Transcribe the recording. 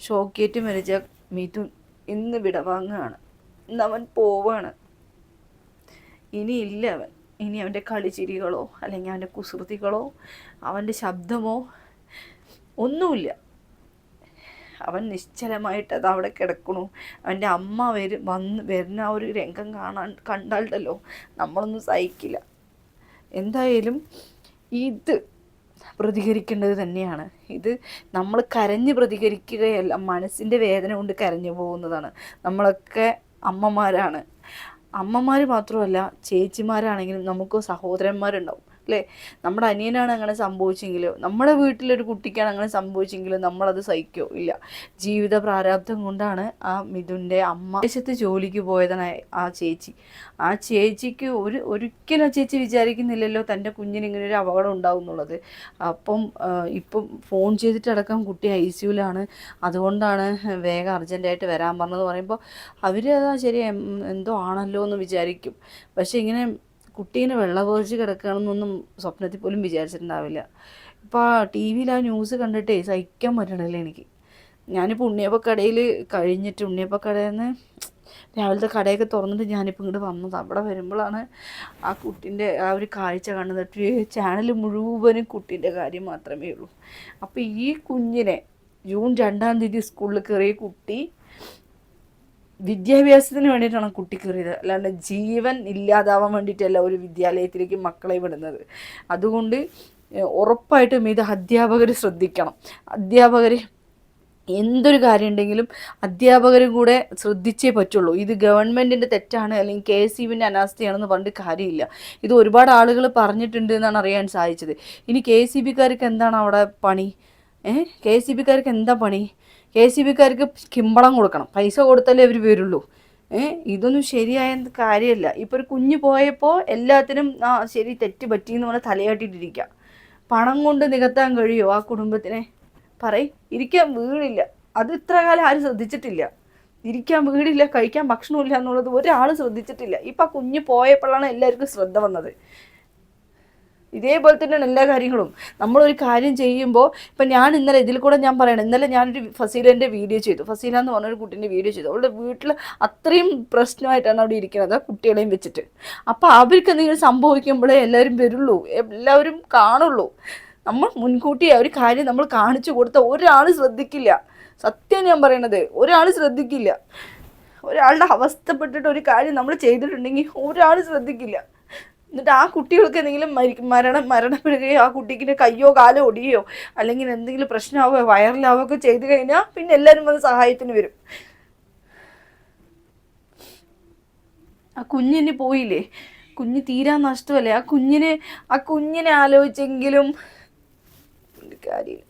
ഷോക്കേറ്റ് മരിച്ച മിഥുൻ ഇന്ന് വിടവാങ്ങുകയാണ് ഇന്ന് അവൻ പോവാണ്. ഇനിയില്ല അവൻ. ഇനി അവന്റെ കളിച്ചിരികളോ അല്ലെങ്കിൽ അവന്റെ കുസൃതികളോ അവന്റെ ശബ്ദമോ ഒന്നുമില്ല. അവൻ നിശ്ചലമായിട്ട് അത് അവിടെ കിടക്കണു. അവന്റെ അമ്മ വരും വന്ന് വരുന്ന ആ ഒരു രംഗം കാണാൻ കണ്ടാലോ നമ്മളൊന്നും സഹിക്കില്ല. എന്തായാലും ഇത് പ്രതികരിക്കേണ്ടത് തന്നെയാണ്. ഇത് നമ്മൾ കരഞ്ഞ് പ്രതികരിക്കുകയല്ല മനസ്സിന്റെ വേദന കൊണ്ട് കരഞ്ഞു പോകുന്നതാണ്. നമ്മളൊക്കെ അമ്മമാരാണ്. അമ്മമാർ മാത്രമല്ല ചേച്ചിമാരാണെങ്കിലും നമുക്ക് സഹോദരന്മാരുണ്ടാവും. അല്ലേ? നമ്മുടെ അനിയനാണ് അങ്ങനെ സംഭവിച്ചെങ്കിലോ നമ്മുടെ വീട്ടിലൊരു കുട്ടിക്കാണ് അങ്ങനെ സംഭവിച്ചെങ്കിലും നമ്മളത് സഹിക്കോ? ഇല്ല. ജീവിത പ്രാരാബ്ദം കൊണ്ടാണ് ആ മിഥുന്റെ അമ്മ ദേശത്ത് ജോലിക്ക് പോയതാണ് ആ ചേച്ചി. ആ ചേച്ചിക്ക് ഒരു ഒരിക്കലും ആ ചേച്ചി വിചാരിക്കുന്നില്ലല്ലോ തന്റെ കുഞ്ഞിന് ഇങ്ങനെ ഒരു അപകടം ഉണ്ടാവും എന്നുള്ളത്. അപ്പം ഇപ്പം ഫോൺ ചെയ്തിട്ടടക്കം കുട്ടി ഐ സിയുലാണ് അതുകൊണ്ടാണ് വേഗം അർജന്റായിട്ട് വരാൻ പറഞ്ഞത്. പറയുമ്പോൾ അവർ അതാ ശരി എന്തോ ആണല്ലോ എന്ന് വിചാരിക്കും. പക്ഷേ ഇങ്ങനെ കുട്ടീനെ വെള്ളപൊറിച്ച് കിടക്കണമെന്നൊന്നും സ്വപ്നത്തിൽ പോലും വിചാരിച്ചിട്ടുണ്ടാവില്ല. ഇപ്പോൾ ടി വിയിൽ ആ ന്യൂസ് കണ്ടിട്ടേ സഹിക്കാൻ പറ്റണില്ല എനിക്ക്. ഞാനിപ്പോൾ ഉണ്ണിയപ്പക്കടയിൽ കഴിഞ്ഞിട്ട് ഉണ്ണിയപ്പക്കടയിൽ നിന്ന് രാവിലത്തെ കടയൊക്കെ തുറന്നിട്ട് ഞാനിപ്പോൾ ഇങ്ങോട്ട് വന്നത്. അവിടെ വരുമ്പോഴാണ് ആ കുട്ടീന്റെ ആ ഒരു കാഴ്ച കാണുന്നത്. ചാനൽ മുഴുവനും കുട്ടീന്റെ കാര്യം മാത്രമേ ഉള്ളൂ. അപ്പോൾ ഈ കുഞ്ഞിനെ ജൂൺ രണ്ടാം തീയതി സ്കൂളിൽ കയറിയ കുട്ടി വിദ്യാഭ്യാസത്തിന് വേണ്ടിയിട്ടാണ് കുട്ടി കയറിയത്. അല്ലാണ്ട് ജീവൻ ഇല്ലാതാവാൻ വേണ്ടിയിട്ടല്ല ഒരു വിദ്യാലയത്തിലേക്ക് മക്കളെ വിടുന്നത്. അതുകൊണ്ട് ഉറപ്പായിട്ടും ഇത് അധ്യാപകർ ശ്രദ്ധിക്കണം. അധ്യാപകർ എന്തൊരു കാര്യം ഉണ്ടെങ്കിലും അധ്യാപകരും കൂടെ ശ്രദ്ധിച്ചേ പറ്റുള്ളൂ. ഇത് ഗവൺമെന്റിന്റെ തെറ്റാണ് അല്ലെങ്കിൽ കെ എസ് ഇവിന്റെ അനാസ്ഥയാണെന്ന് പറഞ്ഞിട്ട് കാര്യമില്ല. ഇത് ഒരുപാട് ആളുകൾ പറഞ്ഞിട്ടുണ്ട് എന്നാണ് അറിയാൻ സാധിച്ചത്. ഇനി കെ എസ് ഇ ബിക്കാർക്ക് എന്താണ് അവിടെ പണി? ഏഹ് കെ എസ് ഇ ബിക്കാർക്ക് എന്താ പണി? കെ സി ബിക്കാർക്ക് കിമ്പളം കൊടുക്കണം. പൈസ കൊടുത്താലേ അവർ വരുള്ളൂ. ഏഹ് ഇതൊന്നും ശരിയായ കാര്യമല്ല ഇപ്പോൾ ഒരു കുഞ്ഞ് പോയപ്പോൾ എല്ലാത്തിനും ആ ശരി തെറ്റ് പറ്റി എന്ന് പറഞ്ഞാൽ തലയാട്ടിയിട്ടിരിക്കുക പണം കൊണ്ട് നികത്താൻ കഴിയുമോ ആ കുടുംബത്തിനെ? പറയ്. ഇരിക്കാൻ വീടില്ല. അത് ഇത്ര കാലം ആരും ശ്രദ്ധിച്ചിട്ടില്ല. ഇരിക്കാൻ വീടില്ല കഴിക്കാൻ ഭക്ഷണമില്ല എന്നുള്ളത് ഒരാൾ ശ്രദ്ധിച്ചിട്ടില്ല. ഇപ്പം ആ കുഞ്ഞ് പോയപ്പോഴാണ് എല്ലാവർക്കും ശ്രദ്ധ വന്നത്. ഇതേപോലെ തന്നെയാണ് എല്ലാ കാര്യങ്ങളും. നമ്മളൊരു കാര്യം ചെയ്യുമ്പോൾ ഇപ്പം ഞാൻ ഇന്നലെ ഇതിൽ കൂടെ ഞാൻ പറയണം. ഇന്നലെ ഞാനൊരു ഫസീലേന്റെ വീഡിയോ ചെയ്തു. ഫസീല എന്ന് പറഞ്ഞൊരു കുട്ടീന്റെ വീഡിയോ ചെയ്തു. അവളുടെ വീട്ടിൽ അത്രയും പ്രശ്നമായിട്ടാണ് അവിടെ ഇരിക്കുന്നത് കുട്ടികളെയും വെച്ചിട്ട്. അപ്പോൾ അവർക്ക് എന്തെങ്കിലും സംഭവിക്കുമ്പോഴേ എല്ലാവരും വരുള്ളൂ. എല്ലാവരും കാണുള്ളൂ. നമ്മൾ മുൻകൂട്ടി ഒരു കാര്യം നമ്മൾ കാണിച്ചു കൊടുത്ത ഒരാൾ ശ്രദ്ധിക്കില്ല. സത്യം ഞാൻ പറയണത് ഒരാൾ ശ്രദ്ധിക്കില്ല. ഒരാളുടെ അവസ്ഥപ്പെട്ടിട്ട് ഒരു കാര്യം നമ്മൾ ചെയ്തിട്ടുണ്ടെങ്കിൽ ഒരാൾ ശ്രദ്ധിക്കില്ല. എന്നിട്ട് ആ കുട്ടികൾക്ക് എന്തെങ്കിലും മരി മരണം മരണപ്പെടുകയോ ആ കുട്ടിക്ക് കയ്യോ കാലോ ഒടിയോ അല്ലെങ്കിൽ എന്തെങ്കിലും പ്രശ്നമാവുകയോ വയറിലാവുകയോ ഒക്കെ ചെയ്തു കഴിഞ്ഞാൽ പിന്നെ എല്ലാവരും വന്ന് സഹായത്തിന് വരും. ആ കുഞ്ഞിന് പോയില്ലേ? കുഞ്ഞ് തീരാ നഷ്ടമല്ലേ? ആ കുഞ്ഞിനെ ആ കുഞ്ഞിനെ ആലോചിച്ചെങ്കിലും കാര്യം